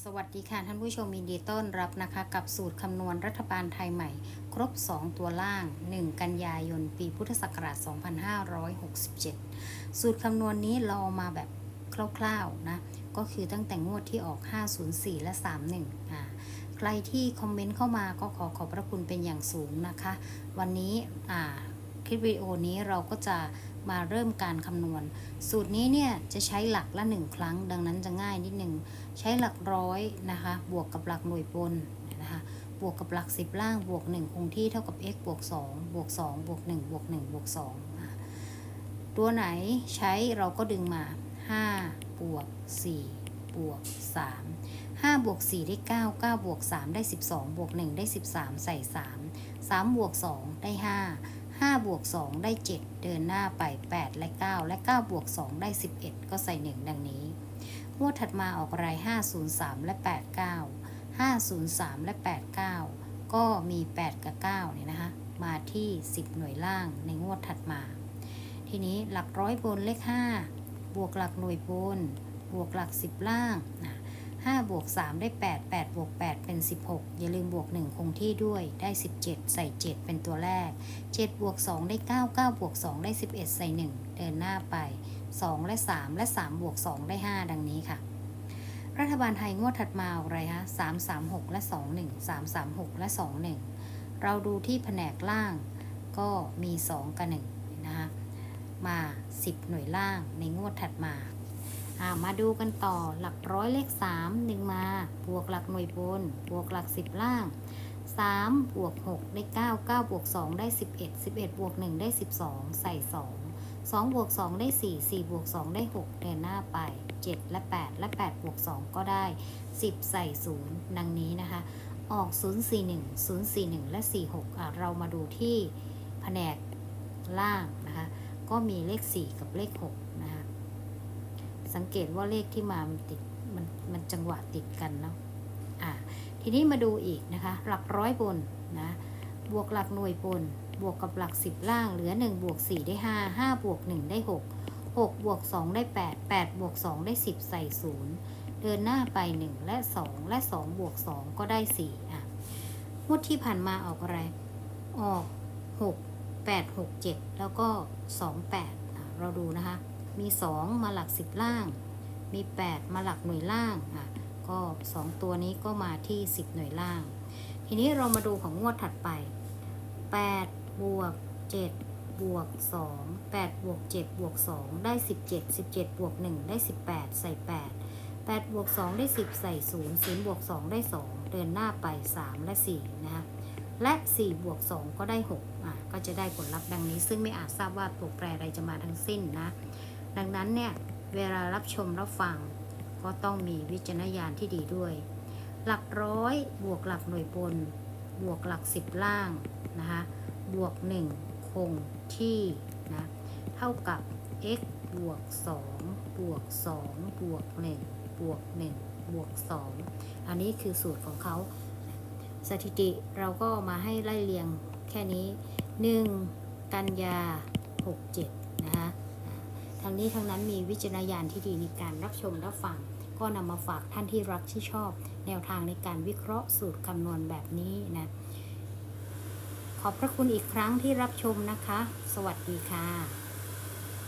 สวัสดีค่ะ ท่านผู้ชมยินดีต้อนรับนะคะ กับสูตรคำนวณรัฐบาลไทยใหม่ ครบ 2 ตัวล่าง 1 กันยายน ปีพุทธศักราช 2567 สูตรคำนวณนี้เราเอามาแบบคร่าวๆนะ ก็คือตั้งแต่งวดที่ออก 504 และ 31อ่าใครที่คอมเมนต์เข้ามาก็ขอขอบพระคุณเป็นอย่างสูงนะคะ วันนี้อ่า คลิปวิดีโอนี้เราก็จะมาเริ่มการคำนวณ สูตรนี้เนี่ยจะใช้หลักละ 1 ครั้ง ดังนั้นจะง่ายนิดหนึ่งใช้หลักร้อยนะคะ บวกกับหลักหน่วยบนนะคะบวกกับหลัก 10 ล่างบวก 1 คงที่เท่ากับ x บวก2บวก2บวก1บวก1บวก2อะตัวไหนใช้เราก็ดึงมา 5 บวก 4 บวก 3 5 บวก 4 ได้ 9 9 บวก 3 ได้ 12 บวก 1 ได้ 13 ใส่ 3 3 บวก 2 ได้ 5 5บวก2ได้ 7 เดินหน้าไป 8 และ 9 และ9บวก2ได้ 11 ก็ใส่ 1 ดังนี้งวดถัดมาออกราย 503 และ 89 503 และ 89 ก็มี 8 กับ9เนี่ยนะคะ มาที่ 10 หน่วยล่างในงวดถัดมา ทีนี้หลักร้อยบนเลข 5 บวกหลักหน่วยบน บวกหลัก 10 ล่างนะ 5บวก3ได้ 8 8บวก8เป็น 16 อย่าลืมบวก 1 คงที่ด้วยได้ 17 ใส่ 7 เป็นตัวแรก 7 บวก 2 ได้ 9 9 บวก 2 ได้ 11 ใส่ 1 เดินหน้าไป 2 และ 3 และ 3 บวก 2 ได้ 5 ดังนี้ค่ะ รัฐบาลไทยงวดถัดมาอะไรคะ3 3 6 และ 2 1 3 3 6 และ 2 1 เราดูที่แผนกล่างก็มี 2 กับ 1 นะคะมา 10 หน่วยล่างในงวดถัดมา มาดูกันต่อหลักร้อยเลข 3 1 มา บวกหลักหน่วยบน บวกหลัก 10 ล่าง 3 บวก 6 ได้ 9 9 บวก 2 ได้ 11 11 บวก 1 ได้ 12 ใส่ 2 2 บวก 2 ได้ 4 4 บวก 2 ได้ 6 เดินหน้าไป 7 และ 8 และ 8 บวก 2 ก็ได้ 10 ใส่ 0 ดังนี้นะคะ ออก 041 041 และ 46อะเรามาดูที่แผนกล่างนะคะ ก็มีเลข 4 กับเลข 6 สังเกตว่าเลขที่มามันติดมันมันจังหวะติดกันเนาะอะทีนี้มาดูอีกนะคะ หลักร้อยบนนะบวกหลักหน่วยบน บวกกับหลัก 10 ล่างเหลือ 1 บวก 4 ได้ 5 5 บวก 1 ได้ 6 6 บวก 2 ได้ 8 8 บวก 2 ได้ 10 ใส่ 0 เดินหน้าไป 1 และ 2 และ 2 บวก 2 ก็ได้ 4 อะงวดที่ผ่านมาออกอะไร ออก 6 8 6 7 แล้วก็ 2 8อะเราดูนะคะ มี 2 มาหลัก 10 ล่าง มี 8 มาหลักหน่วยล่างอะก็ 2 ตัวนี้ก็มาที่ 10 หน่วยล่าง ทีนี้เรามาดูของงวดถัดไป 8 บวก 7 บวก 2 8 บวก 7 บวก 2 ได้ 17 17 บวก 1 ได้ 18 ใส่ 8 8 บวก 2 ได้ 10 ใส่ 0 0 บวก 2 ได้ 2 เดินหน้าไป 3 และ 4 นะคะและ 4 บวก 2 ก็ได้ 6 อะ ก็จะได้ผลลัพธ์ดังนี้ ซึ่งไม่อาจทราบว่าตัวแปรอะไรจะมาทั้งสิ้นนะ ดังนั้นเนี่ยเวลารับชมรับฟัง ก็ต้องมีวิจารณญาณที่ดีด้วย หลักร้อยบวกหลักหน่วยบน บวกหลัก10ล่างนะคะบวก 1 คงที่นะเท่ากับ x บวก 2 บวก 2 บวก 1 บวก 1 บวก 2 อันนี้คือสูตรของเขา สถิติเราก็มาให้ไล่เรียงแค่นี้ 1 กันยา 67 ทั้งนี้ทั้งนั้นมีวิจารณญาณที่ดีในการรับชมรับฟัง ก็นำมาฝากท่านที่รักที่ชอบ แนวทางในการวิเคราะห์สูตรคำนวณแบบนี้นะขอบพระคุณอีกครั้งที่รับชมนะคะ สวัสดีค่ะ